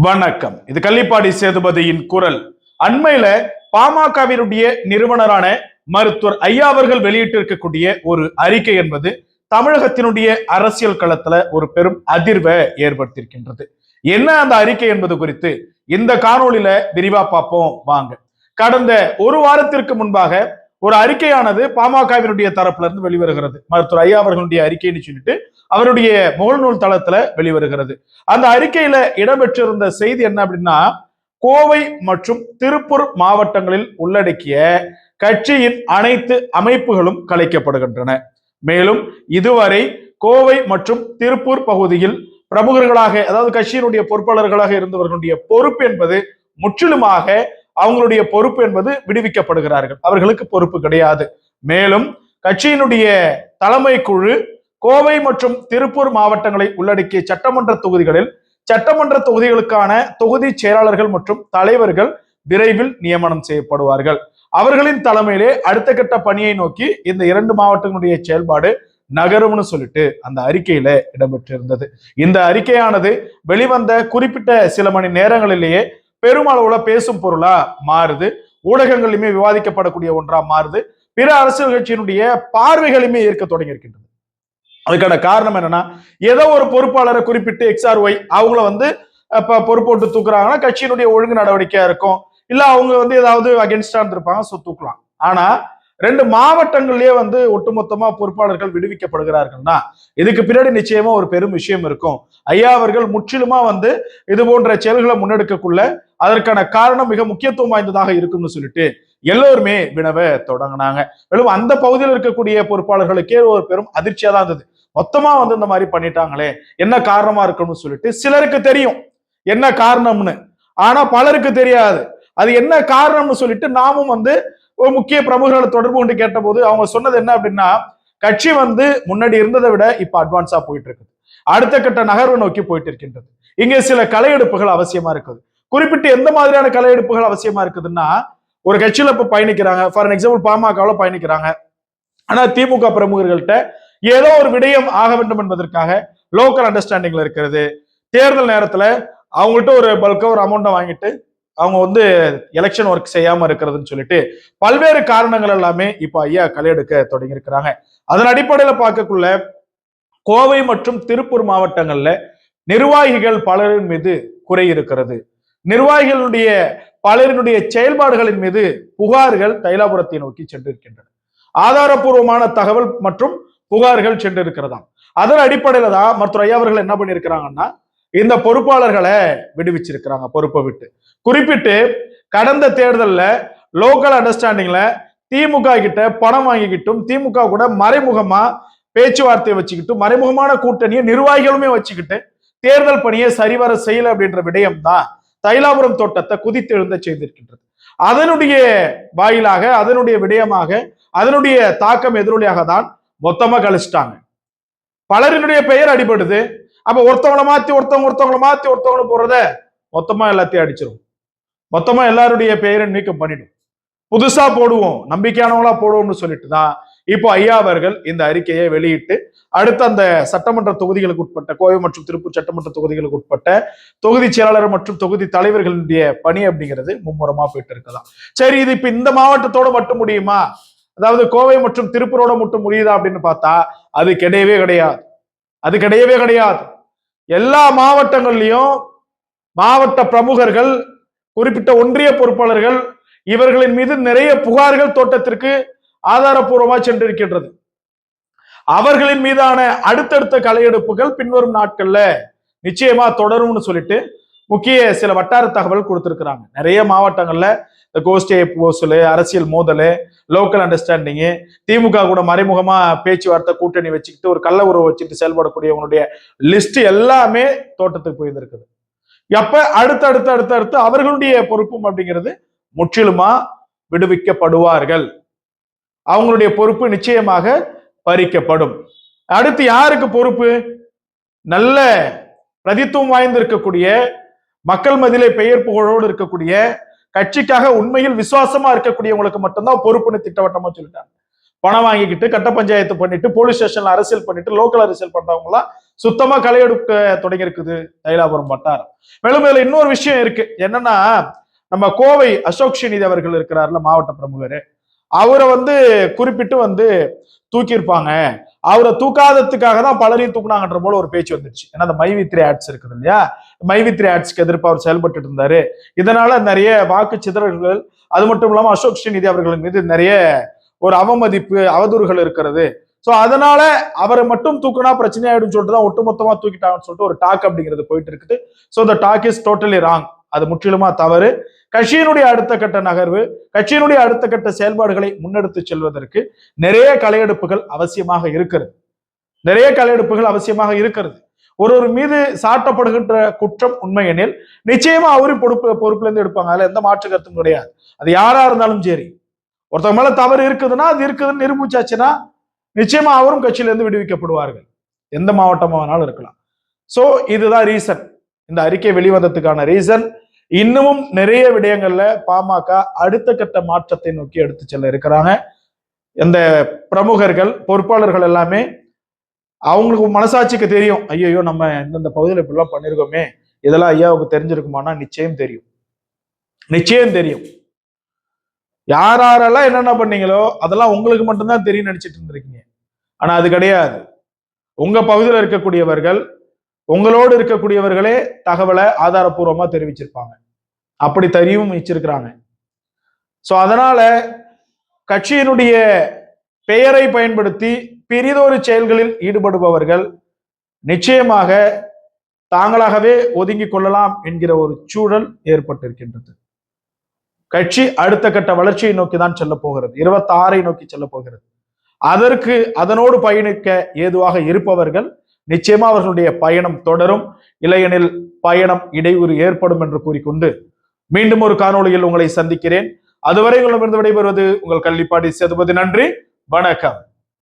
வணக்கம். இது கள்ளிப்பாடி சேதுபதியின் குரல். அண்மையில பாமகவினுடைய நிறுவனரான மருத்துவர் ஐயா அவர்கள் வெளியிட்டிருக்கக்கூடிய ஒரு அறிக்கை என்பது தமிழகத்தினுடைய அரசியல் களத்துல ஒரு பெரும் அதிர்வை ஏற்படுத்தியிருக்கின்றது. என்ன அந்த அறிக்கை என்பது குறித்து இந்த காணொளியில விரிவா பார்ப்போம். வாங்க. கடந்த ஒரு வாரத்திற்கு முன்பாக ஒரு அறிக்கையானது பாமகவினுடைய தரப்புல இருந்து வெளிவருகிறது. மருத்துவர் ஐயா அவர்களுடைய அறிக்கைன்னு சொல்லிட்டு அவருடைய முகநூல் தளத்துல வெளிவருகிறது. அந்த அறிக்கையில இடம்பெற்றிருந்த செய்தி என்ன அப்படின்னா கோவை மற்றும் திருப்பூர் மாவட்டங்களில் உள்ளடக்கிய கட்சியின் அனைத்து அமைப்புகளும் கலைக்கப்படுகின்றன. மேலும் இதுவரை கோவை மற்றும் திருப்பூர் பகுதியில் பிரமுகர்களாக அதாவது கட்சியினுடைய பொறுப்பாளர்களாக இருந்தவர்களுடைய பொறுப்பு என்பது முற்றிலுமாக அவங்களுடைய பொறுப்பு என்பது விடுவிக்கப்படுகிறார்கள். அவர்களுக்கு பொறுப்பு கிடையாது. மேலும் கட்சியினுடைய தலைமை குழு கோவை மற்றும் திருப்பூர் மாவட்டங்களை உள்ளடக்கிய சட்டமன்ற தொகுதிகளில் சட்டமன்ற தொகுதிகளுக்கான தொகுதி செயலாளர்கள் மற்றும் தலைவர்கள் விரைவில் நியமனம் செய்யப்படுவார்கள். அவர்களின் தலைமையிலே அடுத்த கட்ட பணியை நோக்கி இந்த இரண்டு மாவட்டங்களுடைய செயல்பாடு நகரும்னு சொல்லிட்டு அந்த அறிக்கையில இடம்பெற்றிருந்தது. இந்த அறிக்கையானது வெளிவந்த குறிப்பிட்ட சில மணி நேரங்களிலேயே பெருமளவுல பேசும் பொருளா மாறுது. ஊடகங்களிலுமே விவாதிக்கப்படக்கூடிய ஒன்றா மாறுது. பிற அரசியல் கட்சியினுடைய பார்வைகளுமே ஏற்க தொடங்கி இருக்கின்றது. அதுக்கான காரணம் என்னன்னா ஏதோ ஒரு பொறுப்பாளரை குறிப்பிட்டு எக்ஸ்ஆர் ஒய் அவங்கள வந்து இப்ப பொறுப்போட்டு தூக்குறாங்கன்னா கட்சியினுடைய ஒழுங்கு நடவடிக்கையா இருக்கும். இல்ல அவங்க வந்து ஏதாவது அகென்ஸ்டா இருந்திருப்பாங்க ஸோ தூக்கலாம். ஆனா ரெண்டு மாவட்டங்கள்லயே வந்து ஒட்டுமொத்தமா பொறுப்பாளர்கள் விடுவிக்கப்படுகிறார்கள்னா இதுக்கு பின்னாடி நிச்சயமா ஒரு பெரும் விஷயம் இருக்கும். ஐயா அவர்கள் முற்றிலுமா வந்து இது போன்ற செயல்களை முன்னெடுக்கக்குள்ள அதற்கான காரணம் மிக முக்கியத்துவம் வாய்ந்ததாக இருக்கும்னு சொல்லிட்டு எல்லோருமே வினவ தொடங்கினாங்க. மேலும் அந்த பகுதியில் இருக்கக்கூடிய பொறுப்பாளர்களுக்கே ஒரு பெரும் அதிர்ச்சியா தான் இருந்தது. மொத்தமா வந்து இந்த மாதிரி பண்ணிட்டாங்களே என்ன காரணமா இருக்கும்னு சொல்லிட்டு சிலருக்கு தெரியும். என்ன காரணம்னு. ஆனா பலருக்கு தெரியாது. அது என்ன காரணம்னு சொல்லிட்டு நாமும் வந்து ஒரு முக்கிய பிரமுகர்களை தொடர்பு கொண்டு கேட்டபோது அவங்க சொன்னது என்ன அப்படின்னா கட்சி வந்து முன்னாடி இருந்ததை விட இப்ப அட்வான்ஸா போயிட்டு இருக்குது அடுத்த கட்ட நகர்வு நோக்கி போயிட்டு இருக்கின்றது இங்கே சில கலையெடுப்புகள் அவசியமா இருக்குது. குறிப்பிட்டு எந்த மாதிரியான கலையெடுப்புகள் அவசியமா இருக்குதுன்னா ஒரு கட்சியில இப்ப பயணிக்கிறாங்க. For example பாமகவில் பயணிக்கிறாங்க. ஆனா திமுக பிரமுகர்கள்ட்ட ஏதோ ஒரு விடயம் ஆக வேண்டும் என்பதற்காக லோக்கல் அண்டர்ஸ்டாண்டிங்ல இருக்கிறது. தேர்தல் நேரத்துல அவங்கள்ட்ட ஒரு பல்கா ஒரு அமௌண்ட்டை வாங்கிட்டு அவங்க வந்து எலெக்ஷன் ஒர்க் செய்யாம இருக்கிறதுன்னு சொல்லிட்டு பல்வேறு காரணங்கள் எல்லாமே இப்ப ஐயா கலையெடுக்க எடுக்க தொடங்கியிருக்கிறாங்க. அதன் அடிப்படையில பார்க்கக்குள்ள கோவை மற்றும் திருப்பூர் மாவட்டங்கள்ல நிர்வாகிகள் பலரின் மீது குறை இருக்கிறது. நிர்வாகிகளுடைய பலரினுடைய செயல்பாடுகளின் மீது புகார்கள் தைலாபுரத்தை நோக்கி சென்றிருக்கின்றன. ஆதாரபூர்வமான தகவல் மற்றும் புகார்கள் சென்றிருக்கிறதாம். அதன் அடிப்படையில தான் மருத்துவர் ஐயா அவர்கள் என்ன பண்ணியிருக்கிறாங்கன்னா இந்த பொறுப்பாளர்களை விடுவிச்சிருக்கிறாங்க பொறுப்பை விட்டு. குறிப்பிட்டு கடந்த தேர்தல்ல லோக்கல் அண்டர்ஸ்டாண்டிங்ல திமுக கிட்ட பணம் வாங்கிக்கிட்டும் திமுக கூட மறைமுகமா பேச்சுவார்த்தை வச்சுக்கிட்டு மறைமுகமான கூட்டணியை நிர்வாகிகளுமே வச்சுக்கிட்டு தேர்தல் பணியை சரிவர செய்யல அப்படின்ற விடயம் தான் தைலாபுரம் தோட்டத்தை குதித்தெழுந்த செய்திருக்கின்றது. அதனுடைய வாயிலாக அதனுடைய விடயமாக அதனுடைய தாக்கம் எதிரொலியாக தான் மொத்தமா கழிச்சிட்டாங்க. பலரினுடைய பெயர் அடிபடுது. அப்ப ஒருத்தவங்கள மாத்தி ஒருத்தவங்க ஒருத்தவங்கள மாத்தி ஒருத்தவங்களை போறத மொத்தமா எல்லாத்தையும் அடிச்சிரும். மொத்தமா எல்லாருடைய பெயரை நீக்கம் பண்ணிடும். புதுசா போடுவோம் நம்பிக்கையானவங்களா போடுவோம்னு சொல்லிட்டு தான் இப்போ ஐயா அவர்கள் இந்த அறிக்கையை வெளியிட்டு அடுத்த அந்த சட்டமன்ற தொகுதிகளுக்கு உட்பட்ட கோவை மற்றும் திருப்பூர் சட்டமன்ற தொகுதிகளுக்கு உட்பட்ட தொகுதி செயலாளர் மற்றும் தொகுதி தலைவர்களுடைய பணி அப்படிங்கிறது மும்முரமா போயிட்டு இருக்கலாம் சரி இது இப்ப இந்த மாவட்டத்தோட மட்டும் முடியுமா? அதாவது கோவை மற்றும் திருப்பூரோட மட்டும் முடியுதா அப்படின்னு பார்த்தா அது கிடையவே கிடையாது. அது கிடையவே கிடையாது. எல்லா மாவட்டங்கள்லயும் மாவட்ட பிரமுகர்கள் குறிப்பிட்ட ஒன்றிய பொறுப்பாளர்கள் இவர்களின் மீது நிறைய புகார்கள் தோட்டத்திற்கு ஆதாரப்பூர்வமாக சென்றிருக்கின்றது. அவர்களின் மீதான அடுத்தடுத்த கலையெடுப்புகள் பின்வரும் நாட்கள்ல நிச்சயமா தொடரும்னு சொல்லிட்டு முக்கிய சில வட்டார தகவல் கொடுத்துருக்குறாங்க. நிறைய மாவட்டங்கள்ல இந்த கோஸ்டே போசல் அரசியல் மோதல் லோக்கல் அண்டர்ஸ்டாண்டிங்கு திமுக கூட மறைமுகமா பேச்சுவார்த்தை கூட்டணி வச்சுக்கிட்டு ஒரு கள்ள உறவு வச்சுட்டு செயல்படக்கூடியவங்களுடைய லிஸ்ட் எல்லாமே தோட்டத்துக்கு போயிருந்திருக்குது. எப்ப? அடுத்து அடுத்து அடுத்து அடுத்து அவர்களுடைய பொறுப்பும் அப்படிங்கிறது முற்றிலுமா விடுவிக்கப்படுவார்கள். அவங்களுடைய பொறுப்பு நிச்சயமாக பறிக்கப்படும். அடுத்து யாருக்கு பொறுப்பு? நல்ல பிரதித்துவம் வாய்ந்து இருக்கக்கூடிய மக்கள் மதிலை பெயர் புகழோடு இருக்கக்கூடிய கட்சிக்காக உண்மையில் விசுவாசமா இருக்கக்கூடியவங்களுக்கு மட்டும்தான் பொறுப்புன்னு திட்டவட்டமா சொல்லிட்டாங்க. பணம் வாங்கிக்கிட்டு கட்ட பஞ்சாயத்து பண்ணிட்டு போலீஸ் ஸ்டேஷன்ல அரசியல் பண்ணிட்டு லோக்கல் அரசியல் பண்றவங்களாம் சுத்தமா களை எடுக்க தொடங்கி இருக்குது தைலாபுரம் வட்டாரம். மேலும் இதுல இன்னொரு விஷயம் இருக்கு. என்னன்னா நம்ம கோவை அசோக் ஸ்ரீநிதி அவர்கள் இருக்கிறார்ல மாவட்ட பிரமுகர். அவரை வந்து குறிப்பிட்டு வந்து தூக்கியிருப்பாங்க. அவரை தூக்காததுக்காக தான் பலரையும் தூக்குனாங்கன்ற போல ஒரு பேச்சு வந்துருச்சு ஏன்னா அந்த மைவித்ரி ஆட்ஸ் இருக்குது இல்லையா? மைவித்ரி ஆட்ஸ்க்கு எதிர்ப்பு அவர் செயல்பட்டு இருந்தாரு. இதனால நிறைய வாக்கு சிதறல்கள் அது மட்டும் இல்லாமல் அசோக் ஸ்ரீநிதி அவர்களின் மீது நிறைய ஒரு அவமதிப்பு அவதூறுகள் இருக்கிறது. சோ அதனால அவரை மட்டும் தூக்குனா பிரச்சனை ஆயிடும் சொல்லிட்டு தான் ஒட்டுமொத்தமா தூக்கிட்டாங்கன்னு சொல்லிட்டு ஒரு டாக் அப்படிங்கிறது போயிட்டு இருக்குது. சோ இந்த டாக் இஸ் டோட்டலி ராங் அது முற்றிலுமா தவறு. கட்சியினுடைய அடுத்த கட்ட நகர்வு கட்சியினுடைய அடுத்த கட்ட செயல்பாடுகளை முன்னெடுத்து செல்வதற்கு நிறைய கலையெடுப்புகள் அவசியமாக இருக்கிறது. நிறைய கலையெடுப்புகள் அவசியமாக இருக்கிறது. ஒருவர் மீது சாட்டப்படுகின்ற குற்றம் உண்மையெனில் நிச்சயமா அவரும் பொறுப்பு பொறுப்புல இருந்து எடுப்பாங்க. அதுல எந்த மாற்று கருத்தும் கிடையாது. அது யாரா இருந்தாலும் சரி. ஒருத்தவங்க மேல தவறு இருக்குதுன்னா அது இருக்குதுன்னு நிரூபிச்சாச்சுன்னா நிச்சயமா அவரும் கட்சியிலேருந்து விடுவிக்கப்படுவார்கள். எந்த மாவட்டமாக வேணாலும் இருக்கலாம். ஸோ இதுதான் ரீசன் இந்த அறிக்கை வெளிவந்ததுக்கான ரீசன் இன்னமும் நிறைய விடயங்கள்ல பாமக அடுத்த கட்ட மாற்றத்தை நோக்கி எடுத்து செல்ல இருக்கிறாங்க. இந்த பிரமுகர்கள் பொறுப்பாளர்கள் எல்லாமே அவங்களுக்கு மனசாட்சிக்கு தெரியும். ஐயோ நம்ம இந்தந்த பகுதியில் இப்படிலாம் பண்ணிருக்கோமே. இதெல்லாம் ஐயாவுக்கு தெரிஞ்சிருக்குமானா? நிச்சயம் தெரியும். நிச்சயம் தெரியும். யார் யாரெல்லாம் என்னென்ன பண்ணீங்களோ அதெல்லாம் உங்களுக்கு மட்டும்தான் தெரியும் நினைச்சிட்டு இருந்திருக்கீங்க. ஆனா அது கிடையாது. உங்க பகுதியில் இருக்கக்கூடியவர்கள் உங்களோடு இருக்கக்கூடியவர்களே தகவலை ஆதாரபூர்வமா தெரிவிச்சிருப்பாங்க. அப்படி தெரியும் வச்சிருக்கிறாங்க. சோ அதனால கட்சியினுடைய பெயரை பயன்படுத்தி பெரிதொரு செயல்களில் ஈடுபடுபவர்கள் நிச்சயமாக தாங்களாகவே ஒதுங்கிக் கொள்ளலாம் என்கிற ஒரு சூழல் ஏற்பட்டிருக்கின்றது. கட்சி அடுத்த கட்ட வளர்ச்சியை நோக்கி தான் செல்ல போகிறது. இருபத்தி ஆறை நோக்கி செல்ல போகிறது. அதற்கு அதனோடு பயணிக்க ஏதுவாக இருப்பவர்கள் நிச்சயமா அவர்களுடைய பயணம் தொடரும். இல்லையெனில் பயணம் இடையூறு ஏற்படும் என்று கூறிக்கொண்டு மீண்டும் ஒரு காணொளியில் உங்களை சந்திக்கிறேன். அதுவரை உங்களிடமிருந்து விடைபெறுவது உங்கள் கள்ளிப்பாடி சேதுபதி. நன்றி. வணக்கம்.